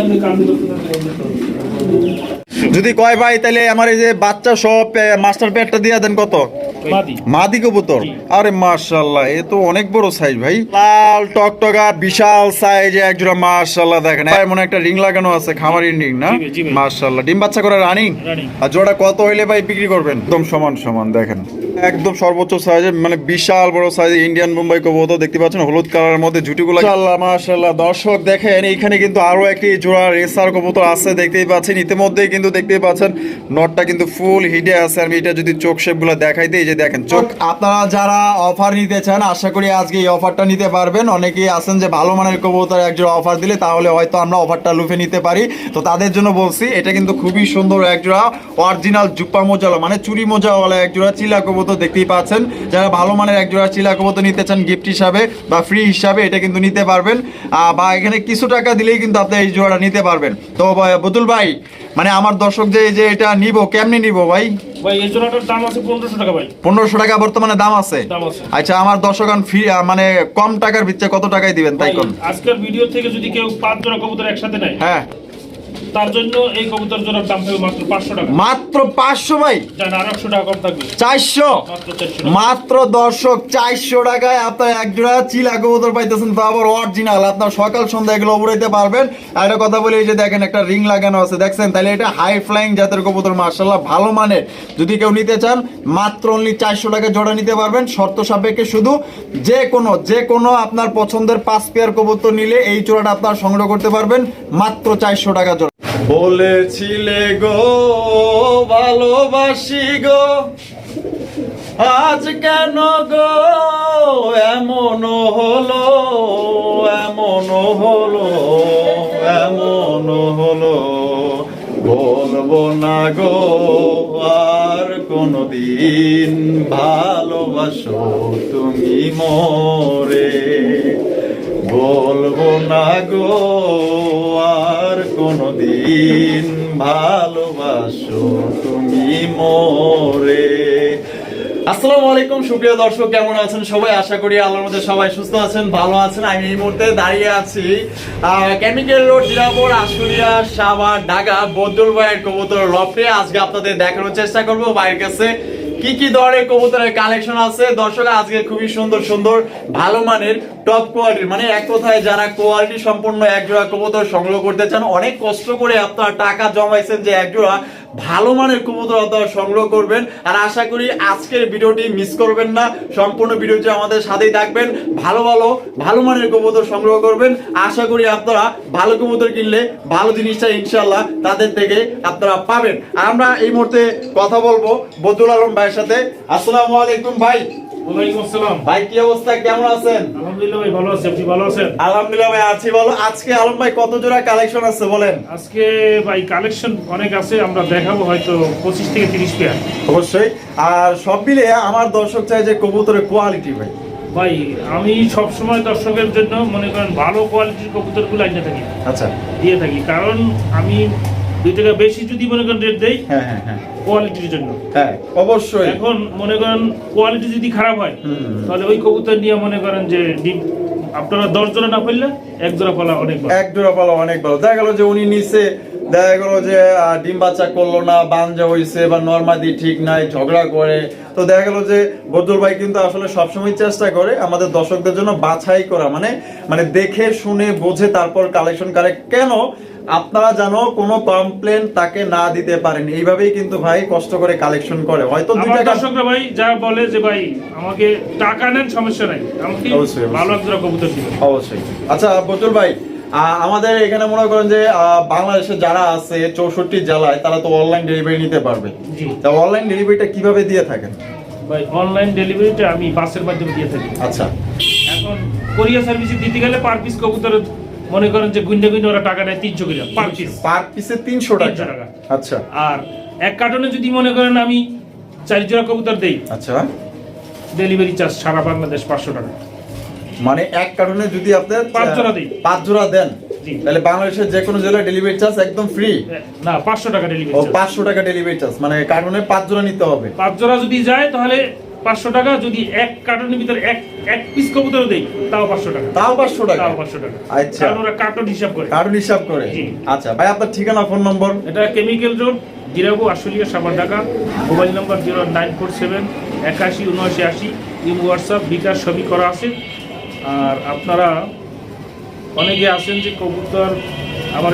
আপনি কান্দি করতে যদি কয় ভাই তাহলে আমার এই যে বাচ্চা সব মাস্টার প্যাডটা দিয়ে দেন কত? মাদি। কবুতর? আরে মাশাল্লাহ এ তো অনেক বড় সাইজ ভাই। লাল টকটকা বিশাল সাইজ এক জোড়া মাশাল্লাহ দেখেন। এমন একটা রিং লাগানো আছে খামারির রিং না। মাশাল্লাহ। ডিম বাচ্চা করে রানিং আর জোড়া কত হইলে ভাই বিক্রি করবেন? একদম সমান সমান দেখেন। একদম সর্বোচ্চ সাইজের মানে বিশাল বড় সাইজ ইন্ডিয়ান মুম্বাই কবুতর দেখতে পাচ্ছেন হলুদ কালারের মধ্যে জুটিগুলো। মাশাল্লাহ মাশাল্লাহ। দর্শক দেখেন এইখানে কিন্তু আরও একটি জোড়া রেসার কবুতর আছে দেখতেই পাচ্ছেন। ইতিমধ্যেই কিন্তু দেখতেই পাচ্ছেন, নটটা কিন্তু ফুল হিটে আছে। আমি এটা যদি চোখ শেপগুলো দেখাই দিই যে দেখেন, চোখ। আপনারা যারা অফার নিতে চান, আশা করি আজকে এই অফারটা নিতে পারবেন। অনেকেই আছেন যে ভালো মানের কবুতর একজোড়া অফার দিলে, তাহলে হয়তো আমরা অফারটা লুফে নিতে পারি। তো তাদের জন্য বলছি, এটা কিন্তু খুবই সুন্দর একজোড়া অরিজিনাল জুপ্পা মোজালা মানে চুরি মোজাওয়ালা একজোড়া, চিলা কবুতর দেখতেই পাচ্ছেন। যারা ভালো মানের একজোড়া চিলা কবুতর নিতে চান গিফট হিসাবে বা ফ্রি হিসাবে, এটা কিন্তু নিতে পারবেন। বা এখানে কিছু টাকা দিলেই কিন্তু আপনি এই জোড়াটা নিতে পারবেন। তো বতুল ভাই মানে আমার দর্শক যে এই যে এটা নিব কেমনি নিব ভাই? ভাই এই জোড়াটার দাম আছে পনেরোশো টাকা ভাই। 1500 টাকা বর্তমানে দাম আছে? দাম আছে। আচ্ছা আমার দর্শকগণ ফ্রি মানে কম টাকার ভিতরে কত টাকায় দিবেন তাই কোন আজকের ভিডিও থেকে যদি কেউ পাঁচ জোড়া কবুতর একসাথে নেয় হ্যাঁ। তার জন্য এই কবুতর জোড়ার দাম থাকবে মাত্র পাঁচশো টাকা। মাত্র পাঁচশো ভাই। আর টাকা কম থাকবে। চারশো? মাত্র দর্শক চারশো টাকায় আপনার এক জোড়া চিলা কবুতর পাইতেছেন তো আবার অরিজিনাল আপনার সকাল সন্ধ্যা এগুলো উড়াইতে পারবেন। আর একটা কথা বলি এই যে দেখেন একটা রিং লাগানো আছে দেখছেন? তাহলে এটা হাই ফ্লাইং জাতের কবুতর মার্শাল্লাহ ভালো মানের। যদি কেউ নিতে চান মাত্র অনলি চারশো টাকা জোড়া নিতে পারবেন। শর্ত সাপেক্ষে শুধু যে কোনো যে কোনো আপনার পছন্দের পাঁচ পেয়ার কবুতর নিলে এই জোড়াটা আপনার সংগ্রহ করতে পারবেন। মাত্র চারশো টাকা জোড়া। বলেছিলে গো, ভালোবাসি গো। আজ কেন গো? এমন হলো এমন হলো এমন হলো। বলব না গো, আর কোনদিন ভালোবাসো তুমি মোরে। বলব না গো, আর কোনদিন ভালোবাসো তুমি মোরে। আসসালামু আলাইকুম, সুপ্রিয় দর্শক, কেমন আছেন সবাই? আশা করি আল্লাহর মধ্যে সবাই সুস্থ আছেন, ভালো আছেন। আমি এই মুহূর্তে দাঁড়িয়ে আছি কেমিক্যাল রোড জিরাপুর আশুলিয়া, সাভার, ঢাকা বদুল ভাইয়ের কবুতর লফটে। আজকে আপনাদের দেখানোর চেষ্টা করব ভাইয়ের কাছে কি কি ধরনের কবুতরের কালেকশন আছে। দর্শক, আজকে খুবই সুন্দর সুন্দর, ভালো মানের টপ কোয়ালিটির মানে এক কথায় যারা কোয়ালিটি সম্পূর্ণ এক জোড়া কবুতর সংগ্রহ করতে চান, অনেক কষ্ট করে আপনারা টাকা জমাইছেন যে এক জোড়া ভালো মানের কবুতর আপনারা সংগ্রহ করবেন। আর আশা করি আজকের ভিডিওটি মিস করবেন না। সম্পূর্ণ ভিডিওটি আমাদের সাথেই থাকবেন। ভালো ভালো ভালো মানের কবুতর সংগ্রহ করবেন। আশা করি আপনারা ভালো কবুতর কিনলে ভালো জিনিসটা ইনশাল্লাহ তাদের থেকে আপনারা পাবেন। আমরা এই মুহূর্তে কথা বলব বদুল আলম ভাইয়ের সাথে। আসসালামু আলাইকুম ভাই। ওয়ালাইকুম আসসালাম। ভাই কি অবস্থা? কেমন আছেন? আলহামদুলিল্লাহ ভাই ভালো আছে। আপনি ভালো আছেন? আলহামদুলিল্লাহ ভাই আছি। বলো আজকে আলম ভাই কত জোড়া কালেকশন আছে বলেন? আজকে ভাই কালেকশন অনেক আছে আমরা দেখাবো হয়তো পঁচিশ থেকে তিরিশ পেয়ার অবশ্যই। আর সব মিলে আমার দর্শক চাই যে কবুতরের কোয়ালিটি ভাই। ভাই আমি সব সময় দর্শকের জন্য মনে করেন ভালো কোয়ালিটির কবুতরগুলো আইনে থাকি। আচ্ছা। দিয়ে থাকি। কারণ আমি দুই টাকা বেশি যদি মনে করেন রেট দেই হ্যাঁ হ্যাঁ হ্যাঁ। কোয়ালিটির জন্য। হ্যাঁ অবশ্যই। এখন মনে করেন কোয়ালিটি যদি খারাপ হয় তাহলে ওই কবুতর নিয়ে মনে করেন যে ডিম আপনারা দশ জোড়া না ফেললে এক জোড়া ফলা অনেক ভালো। এক জোড়া পালা অনেক ভালো। দেখা গেল যে উনি নিচে দেখা গেল যে ডিম বাচ্চা করল না বাঞ্জা হয়েছে বা নর্মাদি ঠিক নাই ঝগড়া করে তো দেখা গেল যে বদুল ভাই কিন্তু আসলে সবসময় চেষ্টা করে আমাদের দর্শকদের জন্য বাছাই করা মানে মানে দেখে শুনে বুঝে তারপর কালেকশন করে। কেন? আপনারা জানো কোনো কমপ্লেন তাকে না দিতে পারেন। এইভাবেই কিন্তু ভাই কষ্ট করে কালেকশন করে। হয়তো দুই টাকা দর্শকরা ভাই যা বলে যে ভাই আমাকে টাকা নেন সমস্যা নাই। আমাকে। ভালো এক জোড়া কবুতর অবশ্যই। আচ্ছা বজুল ভাই আমাদের এখানে মনে করেন যে বাংলাদেশে যারা আছে চৌষট্টি জেলায় তারা তো অনলাইন ডেলিভারি নিতে পারবে। তা অনলাইন ডেলিভারিটা কীভাবে দিয়ে থাকেন? ভাই অনলাইন ডেলিভারিটা আমি বাসের মাধ্যমে দিয়ে থাকি। আচ্ছা। এখন কোরিয়া সার্ভিসে দিতে গেলে পার পিস কবুতর মনে করেন যে গুন্ডে গুন্ডে ওরা টাকা নেয় তিনশো করে পার পিস পার পিসে তিনশো টাকা। 300 টাকা। আচ্ছা। আর এক কার্টনে যদি মনে করেন আমি চার জোড়া কবুতর দেই আচ্ছা। ডেলিভারি চার্জ সারা বাংলাদেশ পাঁচশো টাকা। মানে এক কারণে যদি আপনি পাঁচ জোড়া দিই। পাঁচ জোড়া দেন তাহলে বাংলাদেশের যে কোনো জেলায় ডেলিভারি চার্জ একদম ফ্রি না পাঁচশো টাকা ডেলিভারি ও পাঁচশো টাকা ডেলিভারি চার্জ মানে কারণে পাঁচ জোড়া নিতে হবে। পাঁচ জোড়া যদি যায় তাহলে পাঁচশো টাকা যদি এক কার্টনের ভিতরে এক এক পিস কবুতর দেই তাও পাঁচশো টাকা। তাও পাঁচশো টাকা? তাও পাঁচশো টাকা। আচ্ছা। ওরা কার্টন হিসাব করে। কার্টুন হিসাব করে। আচ্ছা ভাই আপনার ঠিকানা ফোন নম্বর এটা chemical road Zirabo Ashulia Savar Dhaka. Mobile number zero nine four seven একাশি উনআশি আশি হোয়াটসঅ্যাপ বিকাশ সবই করা আছে। আর আপনারা অনেকে আছেন যে কবুতর আমার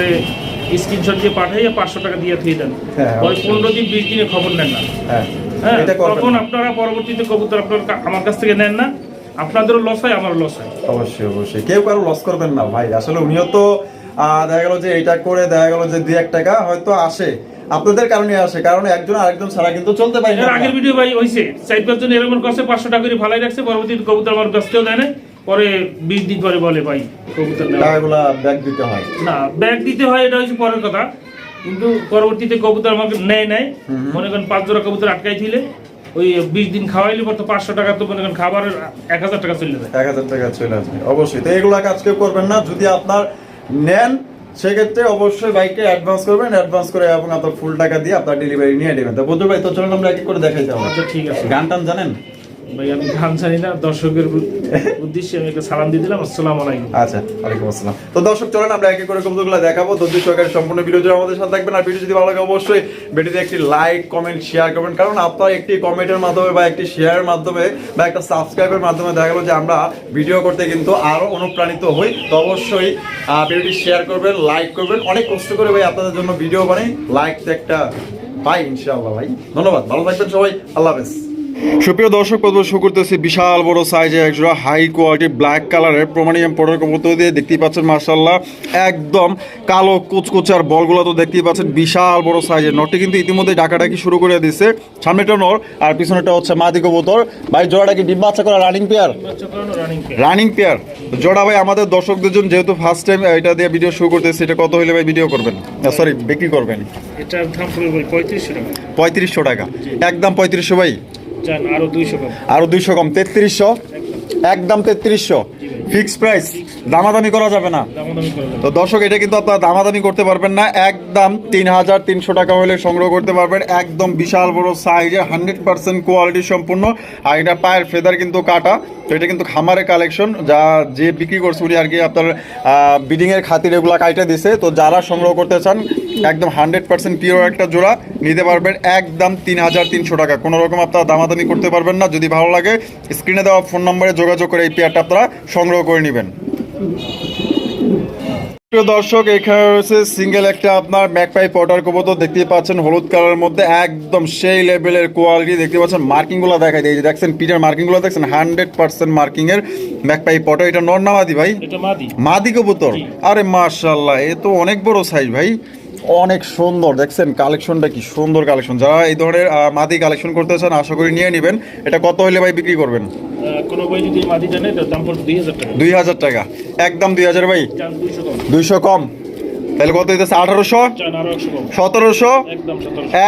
স্ক্রিনশট দিয়ে পাঠাইয়া পাঁচশো টাকা দিয়ে থুয়ে দেন। হ্যাঁ, অবশ্যই। পনেরো দিন বিশ দিনে খবর নেন না। হ্যাঁ হ্যাঁ তখন আপনারা পরবর্তীতে কবুতর আপনার আমার কাছ থেকে নেন না। আপনাদেরও লস হয় আমারও লস হয়। অবশ্যই অবশ্যই। কেউ কারও লস করবেন না ভাই। আসলে উনিও তো দেখা গেল যে এটা করে দেখা গেল যে দুই এক টাকা হয়তো আসে। আপনাদের কারণে আসে কারণ একজন আরেকজন ছাড়া কিন্তু চলতে পারি না। আগের ভিডিও ভাই হয়েছে চার পাঁচজন এরকম করছে পাঁচশো টাকা করে ভালাই রাখছে পরবর্তীতে কবুতর আমার কাছ থেকেও দেয় না পরে বিশ দিন পরে বলে ভাই কবুতর টাকাগুলা ব্যাগ দিতে হয়। না ব্যাগ দিতে হয় এটা হচ্ছে পরের কথা। কিন্তু পরবর্তীতে কবুতর আমাকে নেয় নেয় মনে করেন পাঁচ জোড়া কবুতর আটকাই দিলে ওই বিশ দিন খাওয়াইলে পর তো পাঁচশো টাকা তো মনে করেন খাবারের এক হাজার টাকা চলে যায়। এক হাজার টাকা চলে আসবে অবশ্যই। তো এগুলা কাজ কেউ করবেন না। যদি আপনার নেন সেক্ষেত্রে অবশ্যই বাইকে অ্যাডভান্স করবেন অ্যাডভান্স করে এবং আপনার ফুল টাকা দিয়ে আপনার ডেলিভারি নিয়ে নেবেন। তো বুদ্ধ ভাই তো চলুন আমরা এক করে দেখাই যাব আচ্ছা ঠিক আছে। গান টান জানেন? ভাই, আমি গান জানি না, দর্শকের উদ্দেশ্যে আমি একটা সালাম দিয়ে দিলাম আলাইকুম। আচ্ছা ওয়ালাইকুম আসসালাম। তো দর্শক, চলেন আমরা করে কবুতরগুলো দেখাবো। সম্পূর্ণ আমাদের সাথে থাকবেন। আর ভিডিও যদি ভালো লাগে, অবশ্যই ভিডিওতে একটি লাইক কমেন্ট শেয়ার করবেন। কারণ আপনার একটি কমেন্টের মাধ্যমে বা একটি শেয়ারের মাধ্যমে বা একটা সাবস্ক্রাইবের মাধ্যমে দেখা গেলো যে আমরা ভিডিও করতে কিন্তু আরও অনুপ্রাণিত হই। তো অবশ্যই ভিডিওটি শেয়ার করবেন লাইক করবেন। অনেক কষ্ট করে ভাই আপনাদের জন্য ভিডিও বানাই। লাইক একটা পাই ইনশাআল্লাহ ভাই। ধন্যবাদ। ভালো থাকবেন সবাই। আল্লাহ হাফেজ। সুপ্রিয় দর্শক প্রথমে শুরু করতেছি বিশাল বড় সাইজের একজোড়া হাই কোয়ালিটি ব্ল্যাক কালারের প্রমাণিয়াম পটের কবুতর দিয়ে দেখতেই পাচ্ছেন মার্শাল্লাহ একদম কালো কুচকুচার বলগুলো তো দেখতেই পাচ্ছেন বিশাল বড় সাইজের নটটি কিন্তু ইতিমধ্যে ডাকাডাকি শুরু করে দিচ্ছে সামনেটা নর আর পিছনেটা হচ্ছে মাদি কবুতর। ভাই জোড়াটা কি ডিম বাচ্চা করা রানিং পেয়ার রানিং পেয়ার জোড়া ভাই আমাদের দর্শকদের জন্য যেহেতু ফার্স্ট টাইম এটা দিয়ে ভিডিও শুরু করতেছে এটা কত হইলে ভাই ভিডিও করবেন? সরি বিক্রি করবেন? এটার দাম পড়বে পঁয়ত্রিশশো টাকা। পঁয়ত্রিশশো টাকা। একদম পঁয়ত্রিশশো ভাই। আরও দুইশো কম তেত্রিশশো? একদম তেত্রিশশো। Fixed price? দামাদামি করা যাবে না। তো দর্শক এটা কিন্তু আপনারা দামাদামি করতে পারবেন না। একদম তিন হাজার তিনশো টাকা হলে সংগ্রহ করতে পারবেন। একদম বিশাল বড় সাইজের হান্ড্রেড পার্সেন্ট কোয়ালিটি সম্পূর্ণ। আর এটা পায়ের ফেদার কিন্তু কাটা। তো এটা কিন্তু খামারের কালেকশন যা যে বিক্রি করছে উনি আর কি আপনার বিডিংয়ের খাতির এগুলো কাইটে দিছে। তো যারা সংগ্রহ করতে চান একদম হান্ড্রেড পার্সেন্ট পিওর একটা জোড়া নিতে পারবেন। একদম তিন হাজার তিনশো টাকা। কোনো রকম আপনারা দামাদামি করতে পারবেন না। যদি ভালো লাগে স্ক্রিনে দেওয়া ফোন নম্বরে যোগাযোগ করে এই পেয়ারটা আপনারা সংগ্রহ করে নেবেন। প্রিয় দর্শক এখানে রয়েছে সিঙ্গেল একটা আপনার ম্যাকপাই পটার কবুতর। দেখতে পাচ্ছেন হলুদ কালারের মধ্যে একদম সেই লেভেলের কোয়ালিটি দেখতে পাচ্ছেন মার্কিংগুলো দেখা যায় দিয়ে দেখছেন পিটার মার্কিংগুলো দেখছেন হান্ড্রেড পার্সেন্ট মার্কিং এর ম্যাকপাই পটার এটা নর মাদি ভাই? মাদি। মাদি কবুতর? আরে মার্শাল্লাহ এ তো অনেক বড় সাইজ ভাই। অনেক সুন্দর দেখছেন? কালেকশনটা কি সুন্দর কালেকশন। যারা এই ধরনের মাদি কালেকশন করতে চান আশা করি নিয়ে নেবেন। এটা কত হলে ভাই বিক্রি করবেন? কোনো বই যদি মাদি জানে দাম পড়বে দুই হাজার টাকা। একদম দুই হাজার ভাই? কম। দুইশো কম। তাহলে কত হইতেছে? আঠারোশো? সতেরোশো?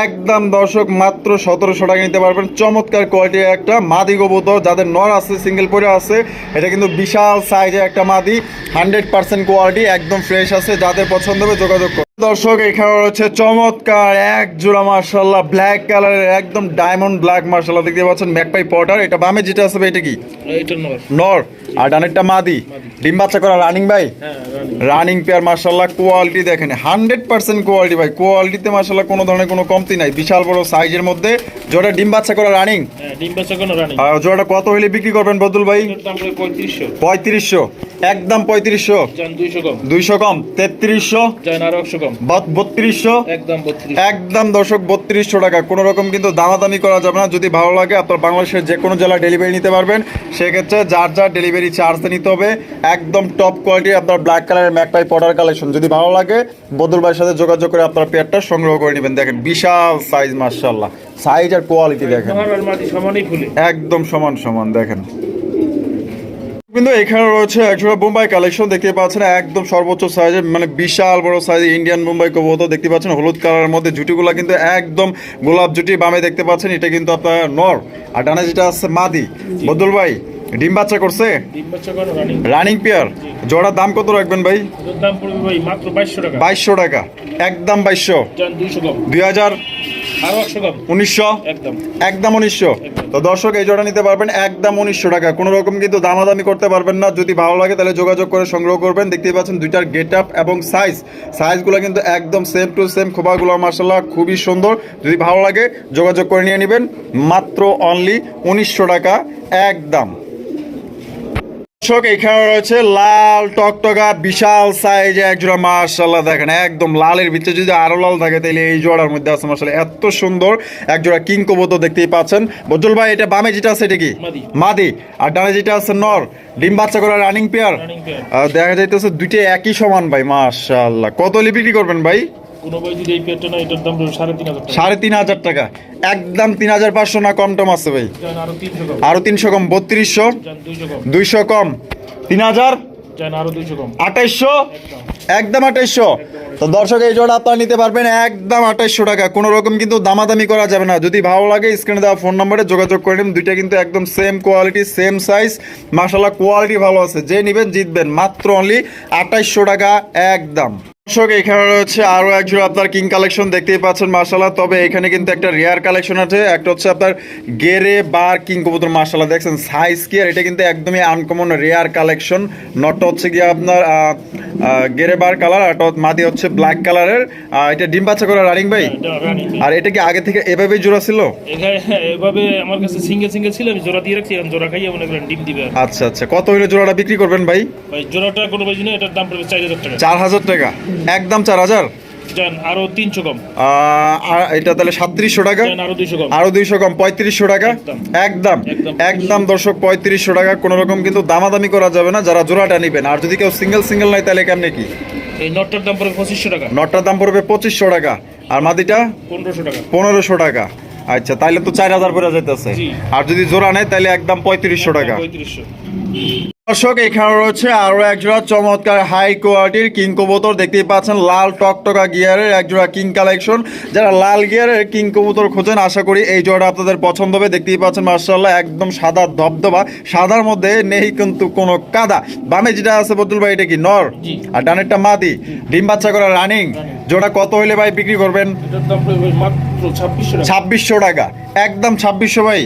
একদম দর্শক মাত্র সতেরোশো টাকা নিতে পারবেন। চমৎকার কোয়ালিটির একটা মাদি কবুতর। যাদের নর আছে সিঙ্গেল পরে আছে এটা কিন্তু বিশাল সাইজের একটা মাদি। হান্ড্রেড পার্সেন্ট কোয়ালিটি একদম ফ্রেশ আছে। যাদের পছন্দ হবে যোগাযোগ করুন। দর্শক এখানে রয়েছে চমৎকার এক জোড়া মার্শাল্লাহ ব্ল্যাক কালারের একদম ডায়মন্ড ব্ল্যাক মার্শাল্লাহ দেখতে পাচ্ছেন ম্যাকপাই পটার এটা বামে যেটা আসবে এটা কি? নর। আর ডানেরটা মাদি। ডিম বাচ্চা করা রানিং ভাই? রানিং পেয়ার মার্শাল্লাহ কোয়ালিটি দেখেন হান্ড্রেড পার্সেন্ট কোয়ালিটি ভাই। কোয়ালিটিতে মার্শাল্লাহ কোনো ধরনের কোনো কমতি নাই। বিশাল বড় সাইজের মধ্যে জোড়া ডিম বাচ্চা করা রানিং হ্যাঁ ডিম বাচ্চা কোনো আর জোড়াটা কত হলে বিক্রি করবেন বদুল ভাই? পঁয়ত্রিশশো। একদম পঁয়ত্রিশশো। দুইশো কম। তেত্রিশশো। বত্রিশশো। একদম বত্রিশ একদম দর্শক বত্রিশশো টাকা। কোনো রকম কিন্তু দামাদামি করা যাবে না। যদি ভালো লাগে আপনার বাংলাদেশের যে কোনো জেলায় ডেলিভারি নিতে পারবেন। সেক্ষেত্রে যার যার ডেলিভারি চার্জ নিতে হবে। একদম টপ কোয়ালিটি আপনার ব্ল্যাক কালারের ম্যাকটাই পটার কালেকশন যদি ভালো লাগে বদল ভাইয়ের সাথে যোগাযোগ করে আপনার পেয়ারটা সংগ্রহ করে নেবেন। দেখেন বিশাল সাইজ মার্শাল্লাহ সাইজ আর কোয়ালিটি দেখেন। একদম সমান সমান দেখেন। কিন্তু এখানে রয়েছে একজোড়া বোম্বাই কালেকশন দেখতে পাচ্ছেন একদম সর্বোচ্চ সাইজের মানে বিশাল বড় সাইজের ইন্ডিয়ান বোম্বাই কবুতর দেখতে পাচ্ছেন। হলুদ কালারের মধ্যে জুটিগুলো কিন্তু একদম গোলাপ জুটি বামে দেখতে পাচ্ছেন। এটা কিন্তু আপনার নর আর ডানে যেটা আছে মাদি। বদুল ভাই ডিম বাচ্চা করছে? রানি পেয়ার জোড়ার দাম কত রাখবেন ভাই? বাইশশো টাকা। একদম বাইশশো। দুই হাজার উনিশশো? একদম। উনিশশো। তো দর্শক এই জোড়া নিতে পারবেন একদম উনিশশো টাকা। কোনো রকম কিন্তু দামাদামি করতে পারবেন না। যদি ভালো লাগে তাহলে যোগাযোগ করে সংগ্রহ করবেন। দেখতেই পাচ্ছেন দুইটার গেট আপ এবং সাইজ সাইজগুলো কিন্তু একদম সেম টু সেম মার্শাল্লাহ খুবই সুন্দর। যদি ভালো লাগে যোগাযোগ করে নিয়ে নেবেন। মাত্র অনলি উনিশশো টাকা। একদম। দর্শক এখানে রয়েছে লাল টকটকা বিশাল সাইজে এক জোড়া মার্শাল্লাহ দেখেন একদম লালের ভিতরে যদি আরও লাল থাকে তাহলে এই জোড়ার মধ্যে আছে মার্শাল্লাহ এত সুন্দর এক জোড়া কিং কবুতর দেখতেই পাচ্ছেন। বজল ভাই এটা বামে যেটা আছে এটা কি? মাদি। আর ডানে যেটা আছে নর। ডিম বাচ্চা করা রানিং পেয়ার দেখা যাইতেছে দুইটা একই সমান ভাই মার্শাল্লাহ কত বিক্রি করবেন ভাই? কোনো বই যদি এই পেয়ারটা না এটার দাম সাড়ে তিন হাজার টাকা। সাড়ে তিন হাজার টাকা। একদম তিন হাজার পাঁচশো না কম টম আছে ভাই? আরও তিনশো কম। বত্রিশশো? দুইশো কম। তিন হাজার? আঠাইশশো? একদম। একদম আঠাইশশো। তো দর্শক এই জোড়া আপনারা নিতে পারবেন একদম আঠাইশশো টাকা। কোনো রকম কিন্তু দামাদামি করা যাবে না। যদি ভালো লাগে স্ক্রিনে দেওয়া ফোন নম্বরে যোগাযোগ করে নিন। দুইটা কিন্তু একদম সেম কোয়ালিটি সেম সাইজ মাসাল্লাহ কোয়ালিটি ভালো আছে। যে নেবেন জিতবেন। মাত্র অনলি আঠাইশশো টাকা একদম। দর্শক এখানে রয়েছে আরও এক জোড়া আপনার কিং কালেকশন দেখতেই পাচ্ছেন মার্শাল্লাহ তবে এখানে কিন্তু একটা রেয়ার কালেকশন আছে একটা হচ্ছে আপনার গেরে বার কিং কবুতর মার্শাল্লাহ দেখছেন সাইজ কি আর এটা কিন্তু একদমই আনকমন রেয়ার কালেকশন নটটা হচ্ছে গিয়ে আপনার গেরে বার কালার আর মাদি হচ্ছে ব্ল্যাক কালারের আর এটা ডিম বাচ্চা করা রানিং ভাই? এটা আর এটা কি আগে থেকে এভাবেই জোড়া ছিল? হ্যাঁ, এভাবে আমার কাছে সিঙ্গেল সিঙ্গেল ছিল আমি জোড়া দিয়ে রাখছি এখন জোড়া খাইয়ে মনে করেন ডিম দিবে আচ্ছা আচ্ছা। কত হইলে জোড়াটা বিক্রি করবেন ভাই? ভাই জোড়াটা কোনো না এটার দাম পড়বে চার হাজার টাকা। চার হাজার টাকা। একদম চার হাজার? আরও তিনশো কম। এটা তাহলে সাতত্রিশশো টাকা? আরও দুইশো কম। পঁয়ত্রিশশো টাকা? একদম। একদম একদম। একদম দর্শক পঁয়ত্রিশশো টাকা। কোনো রকম কিন্তু দামাদামি করা যাবে না যারা জোড়াটা নিবেন। আর যদি কেউ সিঙ্গেল সিঙ্গেল নাই তাহলে কেমনে কি? এই নটটার দাম পড়বে পঁচিশশো টাকা। নটটার দাম পড়বে পঁচিশশো টাকা। আর মাদিটা? পনেরোশো টাকা। পনেরোশো টাকা। আচ্ছা তাইলে তো চার হাজার পরে যেতেছে। আর যদি জোড়া নেয় তাহলে একদম পঁয়ত্রিশশো টাকা। দর্শক এখানে রয়েছে আরও একজোড়া চমৎকার হাই কোয়ালিটির কিং কবুতর। দেখতেই পাচ্ছেন লাল টকটকা গিয়ারের একজোড়া কিং কালেকশন যারা লাল গিয়ারের কিং কবুতর খোঁজেন আশা করি এই জোড়া আপনাদের পছন্দ হবে। দেখতেই পাচ্ছেন মার্শাল্লাহ একদম সাদা ধবধবা। সাদার মধ্যে নেই কিন্তু কোনো কাদা। বামে যেটা আছে বদুল ভাই এটা কি নর? আর ডানেরটা মাদি। ডিম বাচ্চা করা রানিং জোড়া কত হইলে ভাই বিক্রি করবেন? মাত্র ছাব্বিশশো টাকা। একদম ছাব্বিশশো ভাই।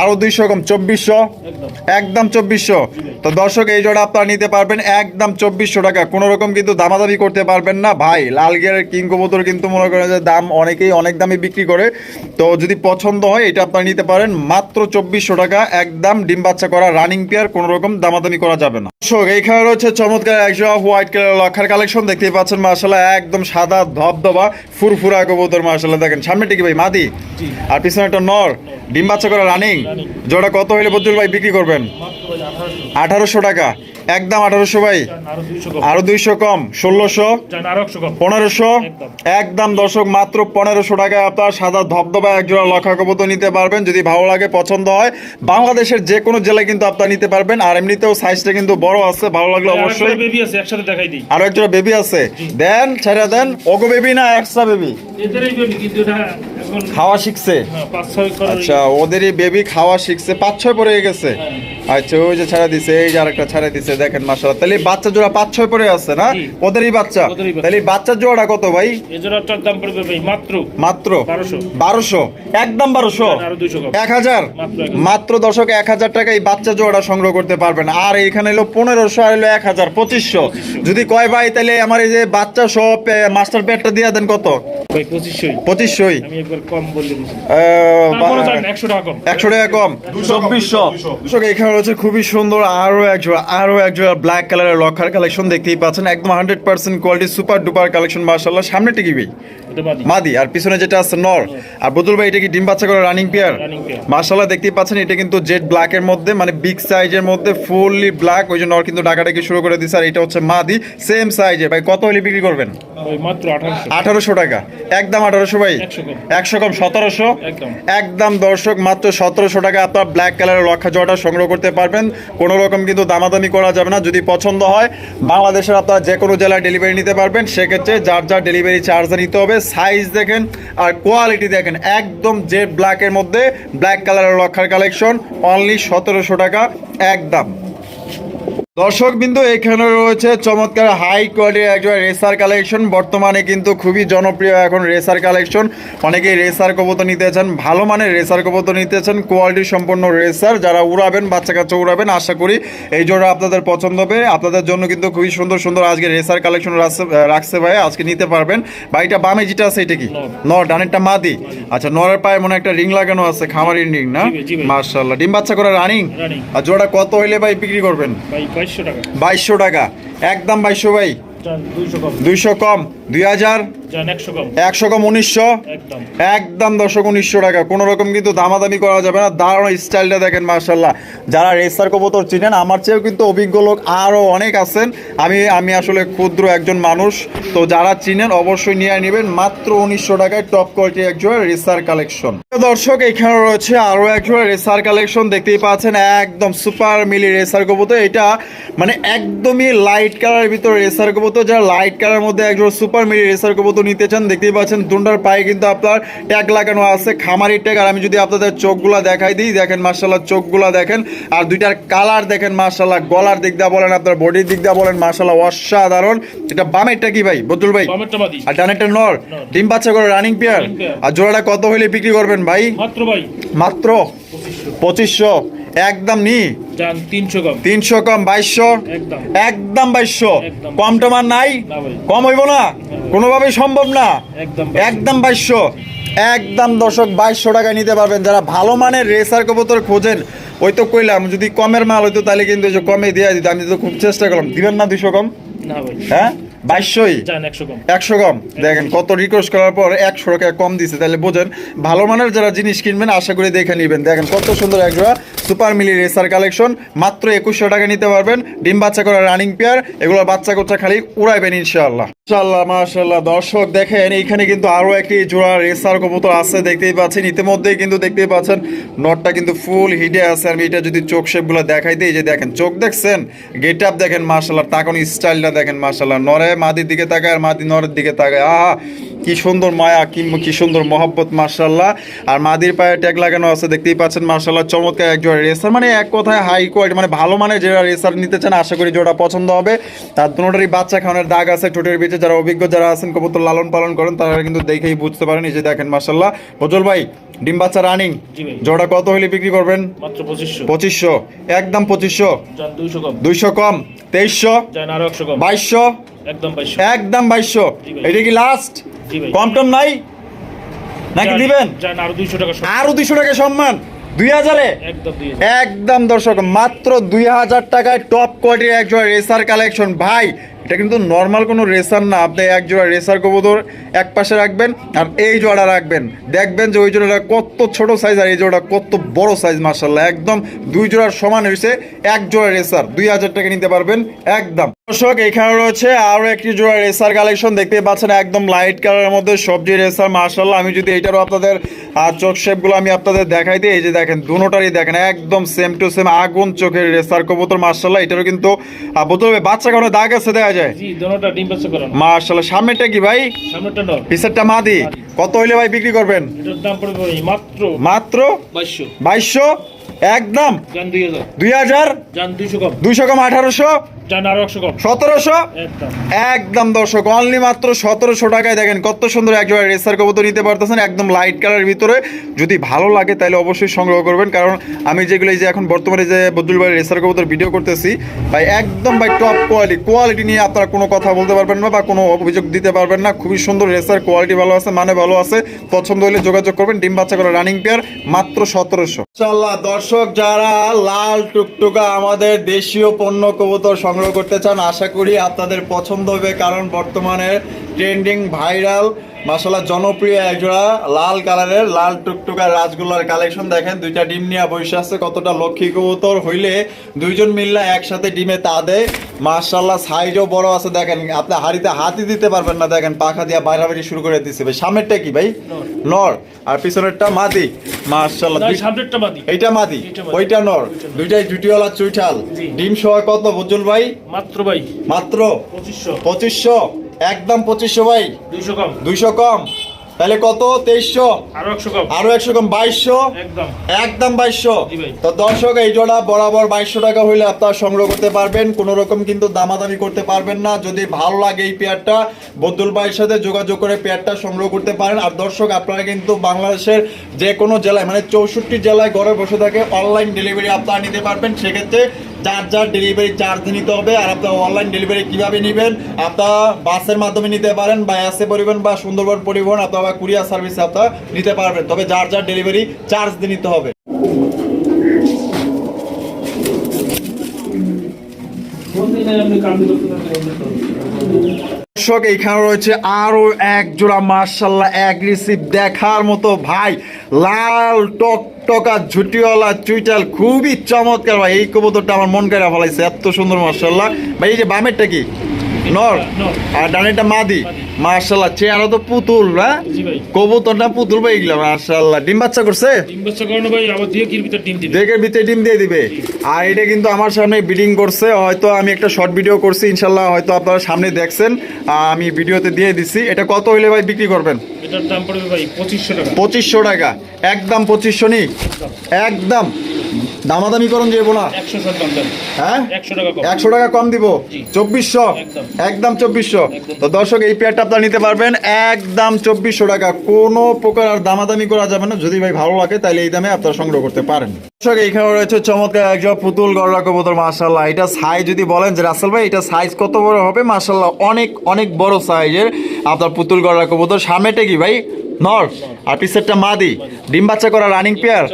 আরও দুইশো কম। চব্বিশশো? একদম। একদম চব্বিশশো। তো দর্শক এই জোড়া আপনারা নিতে পারবেন একদম চব্বিশশো টাকা। কোনো রকম কিন্তু দামাদামি করতে পারবেন না ভাই। লাল গিয়ারের কিং কবুতর কিন্তু মনে করেন যে দাম অনেকেই অনেক দামে বিক্রি করে। তো যদি পছন্দ হয় এটা আপনারা নিতে পারেন। মাত্র চব্বিশশো টাকা একদম ডিম বাচ্চা করা রানিং পেয়ার কোনো রকম দামাদামি করা যাবে না। দর্শক এইখানে রয়েছে চমৎকার একশো হোয়াইট কালার লক্ষার কালেকশন। দেখতেই পাচ্ছেন মার্শাল্লাহ একদম সাদা ধবধবা ফুরফুরা কবুতর মার্শাল্লাহ দেখেন। সামনে টিকি ভাই মাদি। আর পিছনে একটা নর ডিম বাচ্চা করা রানিং। জোড়া কত হইলে বদুল ভাই বিক্রি করবেন? আঠারোশো টাকা। একদম আঠারোশো ভাই। আরও দুইশো কম ষোলোশো পনেরোশো। একদম। দর্শক মাত্র পনেরোশো টাকায় আপনার সাদা ধবধবা একজোড়া লক্ষা কবুতর নিতে পারবেন। যদি ভালো লাগে পছন্দ হয় বাংলাদেশের যে কোনো জেলায় কিন্তু আপনার নিতে পারবেন। আর এমনিতেও সাইজটা কিন্তু বড় আছে ভালো লাগলে অবশ্যই বেবি আছে একসাথে দেখাই দিই। আরও একজোড়া বেবি আছে। দেন ছেড়ে দেন ওগো বেবি না এক্সট্রা বেবি খাওয়া শিখছে। হ্যাঁ, আচ্ছা ওদেরই বেবি খাওয়া শিখছে পাঁচ ছয় পরে গেছে। আচ্ছা ওই যে ছাড়া দিছে এই যে আরেকটা ছাড়া দিছে দেখেন মাসাল্লাহ তাহলে বাচ্চা জোড়া পাঁচ ছয় পরে আছে না? ওদেরই বাচ্চা? বাচ্চা। তাহলে বাচ্চার জোড়াটা কত ভাই? এই জোড়াটার দাম পড়বে ভাই মাত্র মাত্র? বারোশো। বারোশো? একদম বারোশো? আরও দুইশো কম। এক হাজার? মাত্র এক হাজার। এক হাজার টাকা এই বাচ্চা জোড়া সংগ্রহ করতে পারবেন। আর এখানে এলো পনেরোশো আর এলো এক হাজার পঁচিশশো। যদি কয় ভাই তাহলে আমার এই যে বাচ্চা সব মাস্টার প্যাডটা দিয়ে দেন কত? ভাই পঁচিশশোই। পঁচিশশোই। আমি একবার কম বলে দিচ্ছি আহ, তারপরে বা- যান একশো টাকা কম। একশো টাকা কম। চব্বিশশো। দর্শক এখানে রয়েছে খুবই সুন্দর আরও এক জোড়া আরও এক জোড়া ব্ল্যাক কালারের লক্ষার কালেকশন দেখতেই পাচ্ছেন। একদম hundred percent quality super duper collection মার্শাল্লাহ সামনে টিকি ভাই? মাদি। আর পিছনে যেটা আছে নর। আর বদুল ভাই এটা কি ডিম বাচ্চা করে রানিং পেয়ার। মার্শাল্লাহ দেখতেই পাচ্ছেন এটা কিন্তু জেড ব্ল্যাক এর মধ্যে মানে বিগ সাইজের মধ্যে ফুললি ব্ল্যাক ওই জন্য নর কিন্তু ডাকাটাকি শুরু করে দিচ্ছে আর এটা হচ্ছে মাদি। সেম সাইজের ভাই কত হলে বিক্রি করবেন? আঠারোশো। টাকা। একদম আঠারোশো ভাই? একশো কম। সতেরোশো? একদম। দর্শক মাত্র সতেরোশো টাকা। আপনার ব্ল্যাক কালারের লক্ষা জোড়াটা সংগ্রহ করতে পারবেন। কোনো রকম কিন্তু দামাদামি করা যাবে না। যদি পছন্দ হয়, বাংলাদেশের আপনারা যে কোনো জেলায় ডেলিভারি নিতে পারবেন। সেক্ষেত্রে যার যার ডেলিভারি চার্জ নিতে হবে সাইজ দেখেন আর কোয়ালিটি দেখেন, একদম জেড ব্ল্যাকের মধ্যে ব্ল্যাক কালারের লক্ষার কালেকশন অনলি সতেরোশো টাকা, একদম। দর্শক বিন্দু এখানে রয়েছে চমৎকার হাই কোয়ালিটির একজন রেসার কালেকশন বর্তমানে কিন্তু খুবই জনপ্রিয় এখন রেসার কালেকশন অনেকেই রেসার কবুতর নিতে চান ভালো মানের রেসার কবুতর নিতে চান কোয়ালিটি সম্পন্ন রেসার যারা উড়াবেন বাচ্চা কাচ্চা উড়াবেন আশা করি এই জোড়া আপনাদের পছন্দ হবে। আপনাদের জন্য কিন্তু খুবই সুন্দর সুন্দর আজকে রেসার কালেকশন রাখছে রাখছে ভাই আজকে নিতে পারবেন। ভাইটা বামে যেটা আছে এটা কি? নর। নর ডানেরটা মাদি। আচ্ছা নরের পায়ে মনে একটা রিং লাগানো আছে খামারির রিং না। মার্শাল্লাহ ডিম বাচ্চা করে রানিং আর জোড়া কত হইলে ভাই বিক্রি করবেন? বাইশশো টাকা। একদম বাইশশো ভাই। দুইশো কম। দুই হাজার একশো কম উনিশশো। একদম। দর্শক উনিশশো টাকা। কোনো রকম কিন্তু দামাদামি করা যাবে না। দারুণ স্টাইলটা দেখেন মার্শাল্লাহ যারা রেসার কবুতর চিনেন আমার চেয়েও কিন্তু অভিজ্ঞ লোক আরও অনেক আছেন। আমি আমি আসলে ক্ষুদ্র একজন মানুষ। তো যারা চিনেন অবশ্যই নিয়ে নেবেন। মাত্র উনিশশো টাকায় টপ কোয়ালিটি একজন রেসার কালেকশন দর্শক এখানে রয়েছে আরও একজন রেসার কালেকশন দেখতেই পাচ্ছেন একদম সুপার মিলি রেসার কবুতর। এটা মানে একদমই লাইট কালারের ভিতর রেসার কবুতর। যারা লাইট কালারের মধ্যে একজন সুপার মিলি রেসার কবুতর নিতে চান দেখতেই পাচ্ছেন দুন্ডার পায়ে কিন্তু আপনার ট্যাগ লাগানো আছে খামারি ট্যাগ আর আমি যদি আপনাদের চোখগুলা দেখাই দিই দেখেন মার্শাল্লাহ চোখগুলা দেখেন। আর দুইটার কালার দেখেন মার্শাল্লাহ গলার দিক দিয়ে বলেন আপনার বডির দিক দিয়ে বলেন মার্শাল্লাহ অসাধারণ। এটা বামেরটা কি ভাই? বদুল ভাই? আর ডানেরটা নর? ডিম বাচ্চা করে রানিং পেয়ার আর জোড়াটা কত হইলে বিক্রি করবেন ভাই? মাত্র ভাই। মাত্র পঁচিশশো। একদম নি? তিনশো কম। তিনশো কম বাইশশো? একদম। বাইশশো। কম টমার নাই? কম হইব না? কোনোভাবেই সম্ভব না। একদম বাইশশো। একদম দর্শক বাইশশো টাকায় নিতে পারবেন। যারা ভালো মানের রেসার কবুতর খোঁজেন ওই তো কইলাম যদি কমের মাল হইতো তাহলে কিন্তু কমে দিয়ে দিত। আমি তো খুব চেষ্টা করলাম। দিবেন না দুশো কম? হ্যাঁ? বাইশশোই? একশো কম। দেখেন কত রিকোয়েস্ট করার পর একশো টাকা কম দিছে। তাহলে বোঝেন ভালো মানের যারা জিনিস কিনবেন আশা করি দেখে নেবেন। দেখেন কত সুন্দর একজোড়া সুপার মিলি রেসার কালেকশন মাত্র একুশশো টাকা নিতে পারবেন। ডিম বাচ্চা করা রানিং পেয়ার এগুলো বাচ্চা কোচ্চা খালি উড়াইবেন ইনশাআল্লাহ। ইনশাআল্লাহ মাশাআল্লাহ। দর্শক দেখেন এইখানে কিন্তু আরও একটি জোড়া রেসার কবুতর আছে দেখতেই পাচ্ছেন। ইতিমধ্যেই কিন্তু দেখতেই পাচ্ছেন নটটা কিন্তু ফুল হিটে আছে। আমি এটা যদি চোখ শেপগুলো দেখাই দিই যে দেখেন চোখ দেখছেন? গেট আপ দেখেন মাশাআল্লাহ। তাকন স্টাইলটা দেখেন মাশাআল্লাহ। নরে মাদির দিকে তাকায় আর মাদি নরের দিকে তাকায়। আহা কি সুন্দর মায়া কি কি সুন্দর মহব্বত মার্শাল্লাহ আর মাদির পায়ে ট্যাগ লাগানো আছে দেখতেই পাচ্ছেন মার্শাল্লাহ চমৎকার এক জোড়া রেসার। মানে এক কথায় হাই কোয়ালিটি মানে ভালো মানের যারা রেসার নিতে চান আশা করি জোড়া পছন্দ হবে। তার দুটোটারই বাচ্চা খাওয়ানোর দাগ আছে ঠোঁটের বিচে যারা অভিজ্ঞ যারা আছেন কবুতর লালন পালন করেন তারা কিন্তু দেখেই বুঝতে পারেন। এই যে দেখেন মার্শাল্লাহ বজল ভাই ডিম বাচ্চা রানিং জোড়া কত হলে বিক্রি করবেন? পঁচিশশো। একদম পঁচিশশো। দুইশো কম। তেইশশো। বাইশশো। একদম বাইশশো। এটা কি লাস্ট জি ভাই। কম টম নাই? নাকি দিবেন? আরও দুইশো টাকা সম্মান। দুই হাজারে? একদম দর্শক মাত্র দুই হাজার টাকায় টপ কোয়ালিটির এক জোড়া রেসার কালেকশন ভাই এটা কিন্তু নর্মাল কোনো রেসার না। আপনি এক জোড়া রেসার কবুতর এক পাশে রাখবেন আর এই জোড়া রাখবেন। দেখবেন যে ওই জোড়াটা কত ছোট সাইজ আর এই জোড়া কত বড় সাইজ মার্শাল্লাহ একদম দুই জোড়ার সমান হয়েছে এক জোড়া রেসার দুই হাজার টাকা নিতে পারবেন একদম। দর্শক এখানে রয়েছে আরও একটি জোড়া রেসার কালেকশন। দেখতে পাচ্ছেন একদম লাইট কালারের মধ্যে সবজি রেসার। মার্শাল্লাহ আমি যদি এটারও আপনাদের চোখ শেপগুলো আমি আপনাদের দেখাই দিই এই যে দেখেন দুটোটারই দেখেন একদম সেম টু সেম আগুন চোখের রেসার কবুতর। মার্শাল্লাহ এটারও কিন্তু আহ, বোতলে বাচ্চা কারণে দাগ আছে দেখা যায়? মার্শাল্লাহ সামনেটা কি ভাই? পিসেরটা মাদি। কত হইলে ভাই বিক্রি করবেন? মাত্র মাত্র বাইশশো। বাইশশো? একদম? দুই হাজার। কম। দুইশো কম আঠারোশো? যান আরও একশো কম। সতেরোশো? একদম। একদম দর্শক অনলি মাত্র সতেরোশো টাকায় দেখেন কত সুন্দর একজন রেসার কবুতর নিতে পারতেছেন একদম লাইট কালারের ভিতরে। যদি ভালো লাগে তাহলে অবশ্যই সংগ্রহ করবেন কারণ আমি যেগুলো যে এখন বর্তমানে যে বদুল ভাই রেসার কবুতর ভিডিও করতেছি ভাই একদম ভাই টপ কোয়ালিটি কোয়ালিটি নিয়ে আপনারা কোনো কথা বলতে পারবেন না বা কোনো অভিযোগ দিতে পারবেন না। খুবই সুন্দর রেসার কোয়ালিটি ভালো আছে মানে ভালো আছে। পছন্দ হলে যোগাযোগ করবেন ডিম বাচ্চা করে রানিং পেয়ার মাত্র সতেরোশো। দর্শক যারা লাল টুকটুকা আমাদের দেশীয় পণ্য কবুতর সংগ্রহ করতে চান, আশা করি আপনাদের পছন্দ হবে, কারণ বর্তমানে ট্রেন্ডিং ভাইরাল মাসালা জনপ্রিয় একজোড়া লাল কালারের, লাল টুকটুকা রাজগুলার কালেকশন দেখেন, দুইটা ডিম নিয়ে বসে আছে, কতটা লক্ষ্মী কবুতর হইলে দুইজন মিল্লা একসাথে ডিমে তা দেয়। মার্শাল্লাহ সাইজও বড় আছে দেখেন। আপনি হাড়িতে হাতি দিতে পারবেন না দেখেন পাখা দিয়া বাইরাবাড়ি শুরু করে দিচ্ছে ভাই সামনেরটা কি ভাই? নর। আর পিছনেরটা মাদি। মার্শাল্লাহ সামনেরটা মাদি। এইটা মাদি। ওইটা নর। দুইটাই জুটিওয়ালা চুইঠাল। ডিম সহ কত বুজুল ভাই? মাত্র ভাই। মাত্র? পঁচিশশো। পঁচিশশো? একদম পঁচিশশো ভাই? দুইশো কম। দুইশো কম? তাহলে কত? তেইশশো। আরও একশো কম। বাইশশো? একদম। একদম বাইশশো? তো দর্শক এই জোড়া বরাবর বাইশশো টাকা হইলে আপনারা সংগ্রহ করতে পারবেন কোন রকম কিন্তু দামাদামি করতে পারবেন না। যদি ভালো লাগে এই পেয়ারটা বদুল ভাইয়ের সাথে যোগাযোগ করে পেয়ারটা সংগ্রহ করতে পারেন। আর দর্শক আপনারা কিন্তু বাংলাদেশের যে কোনো জেলায় মানে চৌষট্টি জেলায় ঘরে বসে থাকে অনলাইন ডেলিভারি আপনারা নিতে পারবেন। সেক্ষেত্রে যার ডেলিভারি চার্জ নিতে হবে আর আপনার অনলাইন ডেলিভারি কীভাবে নেবেন, আপনার বাসের মাধ্যমে নিতে পারেন বা এসে পরিবহন বা সুন্দরবন পরিবহন অথবা কুরিয়ার সার্ভিস আপনারা নিতে পারবেন। তবে যার ডেলিভারি চার্জ দিয়ে নিতে হবে। আপনি দর্শক এইখানে রয়েছে আরও এক জোড়া মার্শাল্লাহ অ্যাগ্রেসিভ দেখার মতো ভাই। লাল টক টকা ঝুটিওয়ালা চুইটাল, খুবই চমৎকার ভাই। এই কবুতরটা আমার মন কেড়ে ফেলাইছে, এত সুন্দর মার্শাল্লাহ ভাই, এই যে বামেরটা কি? নর। আর মাদি। মার্শাল্লাহ চেহারা তো পুতুল হ্যাঁ কবুতরটা পুতুল ভাই এগুলা মার্শাল্লাহ ডিম বাচ্চা করছে? ভিতর ডিম দিয়ে দিবে। আর এটা কিন্তু আমার সামনে বিডিং করছে হয়তো আমি একটা শর্ট ভিডিও করছি ইনশাল্লাহ হয়তো আপনারা সামনে দেখছেন। আমি ভিডিওতে দিয়ে দিছি। এটা কত হইলে ভাই বিক্রি করবেন? পঁচিশশো টাকা। একদম পঁচিশশো নি? একদম। দামাদামি করুন যাব না হ্যাঁ? একশো টাকা কম। দিব। চব্বিশশো? একদম। চব্বিশশো। তো দর্শক এই পেয়ারটা আপনারা নিতে পারবেন। একদম চব্বিশশো টাকা। কোনো প্রকার আর দামাদামি করা যাবে না। যদি ভাই ভালো লাগে তাহলে এই দামে আপনারা সংগ্রহ করতে পারেন। দর্শক এইখানে রয়েছে চমৎকার একজন পুতুল গড়া কবুতর মার্শাল্লাহ এটা সাইজ যদি বলেন যে রাসেল ভাই এটা সাইজ কত বড় হবে? মার্শাল্লাহ অনেক অনেক বড় সাইজের আপনার পুতুল গড়া কবুতর। সামনেটা কি ভাই? নর। আর পিসেরটা মাদি। ডিম বাচ্চা করা রানিং পেয়ার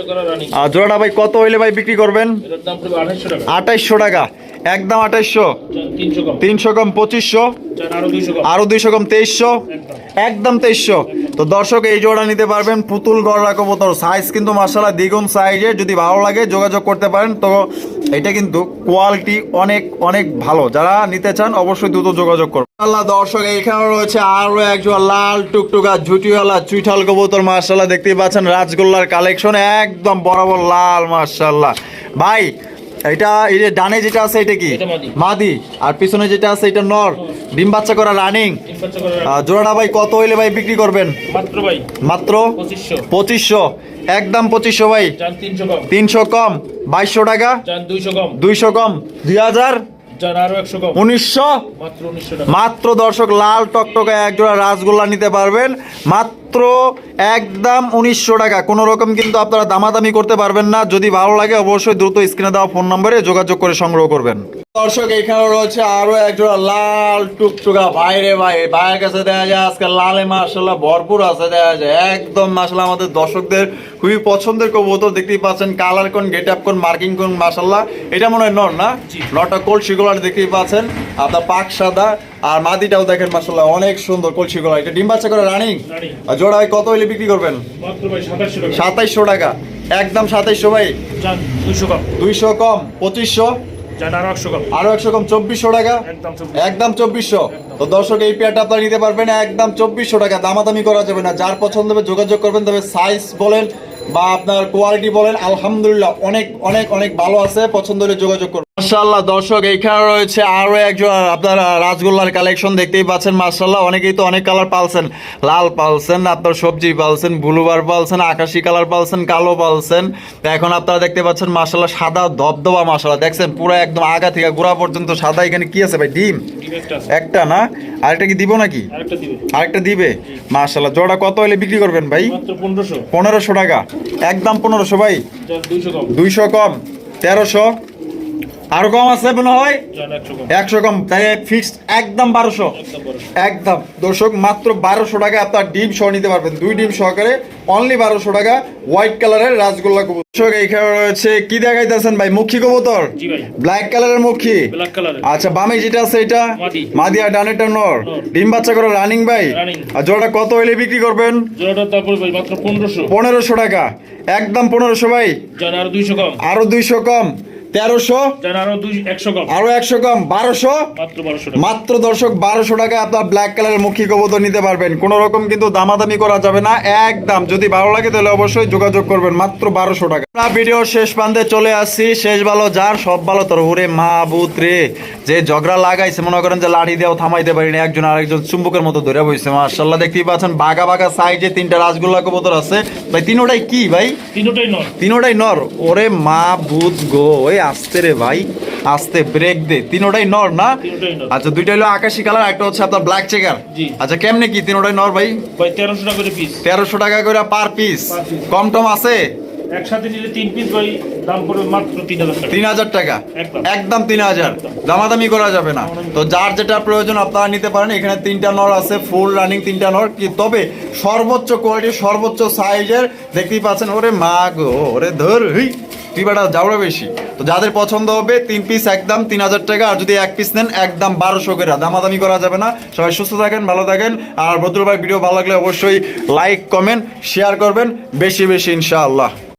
আর জোড়াটা ভাই কত হইলে ভাই বিক্রি করবেন? আঠাইশশো টাকা। একদম আঠাইশশো? তিনশো কম। পঁচিশশো? আরও দুইশো কম। তেইশশো? একদম। তেইশশো। তো দর্শক এই জোড়া নিতে পারবেন পুতুল গড়া কবুতর। সাইজ কিন্তু মার্শাল্লাহ দ্বিগুণ সাইজে যদি ভালো লাগে যোগাযোগ করতে পারেন। তো এটা কিন্তু কোয়ালিটি অনেক অনেক ভালো। যারা নিতে চান অবশ্যই দ্রুত যোগাযোগ করুন। আল্লাহ দর্শক এইখানে রয়েছে আরও একজন লাল টুকটুকা ঝুটিওয়ালা চুইঠাল কবুতর মার্শাল্লাহ দেখতেই পাচ্ছেন রাজগোল্লার কালেকশন একদম বরাবর লাল মার্শাল্লাহ ভাই এটা এই যে ডানে যেটা আছে এটা কি? মাদি। আর পিছনে যেটা আছে এটা নর। ডিম বাচ্চা করা রানিং। জোড়াটা ভাই কত হইলে ভাই বিক্রি করবেন? মাত্র ভাই। মাত্র? পঁচিশশো। একদম পঁচিশশো ভাই। তিনশো কম। বাইশশো টাকা? দুইশো কম। দুইশো কম। দুই হাজার? উনিশশো? মাত্র মাত্র দর্শক লাল টকটকে একজোড়া রাসগোল্লা নিতে পারবেন। মাত্র একদম উনিশশো টাকা। কোনো রকম কিন্তু আপনারা দামাদামি করতে পারবেন না। যদি ভালো লাগে অবশ্যই দ্রুত স্ক্রিনে দেওয়া ফোন নম্বরে যোগাযোগ করে সংগ্রহ করবেন। দর্শক এখানে রয়েছে আরও একজোড়া লাল টুকটুকা। ভাইরে ভাই ভাইয়ের কাছে দেখা যায় আজকে লালে মার্শাল্লাহ ভরপুর আছে দেখা যায়। একদম মার্শাল্লাহ আমাদের দর্শকদের খুবই পছন্দের কবুতর দেখতেই পাচ্ছেন কালার কোন গেট আপ কোন মার্কিং কোন মার্শাল্লাহ এটা মনে হয় নর না? নটা কলসি গোলার দেখতেই পাচ্ছেন আপনার পাক সাদা আর মাদিটাও দেখেন মার্শাল্লাহ অনেক সুন্দর কলসি গোলা। এটা ডিম বাচ্চা করে রানিং। আর জোড়া ভাই কত হইলে বিক্রি করবেন? সাতাইশশো টাকা। একদম সাতাইশশো ভাই? দুইশো কম। দুইশো কম পঁচিশশো? আরও একশো কম। চব্বিশশো টাকা? একদম চব্বিশশো। তো দর্শক এই পেয়ারটা আপনারা নিতে পারবেন একদম চব্বিশশো টাকা। দামাদামি করা যাবে না। যার পছন্দ হবে যোগাযোগ করবেন তবে সাইজ বলেন বা আপনার কোয়ালিটি বলেন আলহামদুলিল্লাহ অনেক অনেক অনেক ভালো আছে। পছন্দ হলে যোগাযোগ করুন। মার্শাল্লাহ দর্শক এইখানে রয়েছে আরও একজন আপনার রাসগোল্লার কালেকশন দেখতেই পাচ্ছেন। মার্শাল্লাহ অনেকেই তো অনেক কালার পালছেন। লাল পালছেন আপনার সবজি পালছেন ব্লুবার পালছেন আকাশি কালার পালছেন কালো পালছেন। তো এখন আপনারা দেখতে পাচ্ছেন মার্শাল্লাহ সাদা ধবধবা মার্শাল্লাহ দেখছেন পুরো একদম আগা থেকে গোড়া পর্যন্ত সাদা এখানে কি আছে ভাই? ডিম? একটা না? আরেকটা কি দিব নাকি? আরেকটা দিবে। মার্শাল্লাহ জোড়া কত হলে বিক্রি করবেন ভাই? পনেরোশো। পনেরোশো টাকা। একদম পনেরোশো ভাই? দুইশো কম। তেরোশো। আরও কম আছে মনে হয়? একশো কম। তাই ফিক্সড একদম বারোশো। একদম দর্শক মাত্র বারোশো টাকা আপনার ডিম সহ নিতে পারবেন। দুই ডিম সহকারে অনলি বারোশো টাকা হোয়াইট কালারের রাসগোল্লা কবুতর। দর্শক এইখানে রয়েছে কি দেখাইতেছেন ভাই? মুখী কবুতর? ব্ল্যাক কালারের মুখী। আচ্ছা বামে যেটা আছে এটা? মাদি। মাদি আর ডানেরটা নর। ডিম বাচ্চা করে রানিং ভাই? আর জোড়াটা কত হইলে বিক্রি করবেন? পনেরোশো। টাকা। একদম পনেরোশো ভাই। আরও দুইশো কম। আরও দুইশো কম। তেরোশো। আরও একশো কম। আরও একশো কম বারোশো। মাত্র বারোশো টাকা। মাত্র দর্শক বারোশো টাকায় আপনার ব্ল্যাক কালারের মুখী কবুতর নিতে পারবেন। কোনো রকম কিন্তু দামাদামি করা যাবে না একদম। যদি ভালো লাগে তাহলে অবশ্যই যোগাযোগ করবেন মাত্র বারোশো টাকা। আমরা ভিডিওর শেষ প্রান্তে চলে আসছি। শেষ ভালো যার সব ভালো তোর। ওরে মা বুত রে। যে ঝগড়া লাগাইছে মনে করেন যে লাঠি দিয়েও থামাইতে পারিনি একজন আরেকজন চুম্বকের মতো ধরে বইছে। মার্শাল্লাহ দেখতেই পাচ্ছেন বাঘা বাঘা সাইজে তিনটা রাসগোল্লা কবুতর আছে। ভাই তিনোটাই কি ভাই? তিনটাই নয় তিনোটাই নর। ওরে মা ভূত গো। ওই আসতে রে ভাই আস্তে ব্রেক দে। তিনোটাই নর না? আচ্ছা দুইটা হলো আকাশি কালার একটা হচ্ছে আপনার ব্ল্যাক চেকার আচ্ছা কেমনে কি তিনোটাই নর ভাই? তেরোশো টাকা করে পিস তেরোশো টাকা করে পার পিস কম টম আছে? একসাথে নিলে তিন পিস ভাই দাম পড়বে মাত্র তিন হাজার টাকা। তিন হাজার টাকা? একদম। তিন হাজার? দামাদামি করা যাবে না। তো যার যেটা প্রয়োজন আপনারা নিতে পারেন এখানে তিনটা নর আছে ফুল রানিং তিনটা নর। কি তবে সর্বোচ্চ কোয়ালিটি সর্বোচ্চ সাইজের দেখতেই পাচ্ছেন ওরে মা গো ওরে ধর হুই তুই বেটা যাওয়া বেশি। তো যাদের পছন্দ হবে তিন পিস একদম তিন হাজার টাকা আর যদি এক পিস নেন একদম বারোশো করে। দামাদামি করা যাবে না। সবাই সুস্থ থাকেন ভালো থাকেন। আর ভদ্র ভাই ভিডিও ভালো লাগলে অবশ্যই লাইক কমেন্ট শেয়ার করবেন। বেশি বেশি ইনশাআল্লাহ।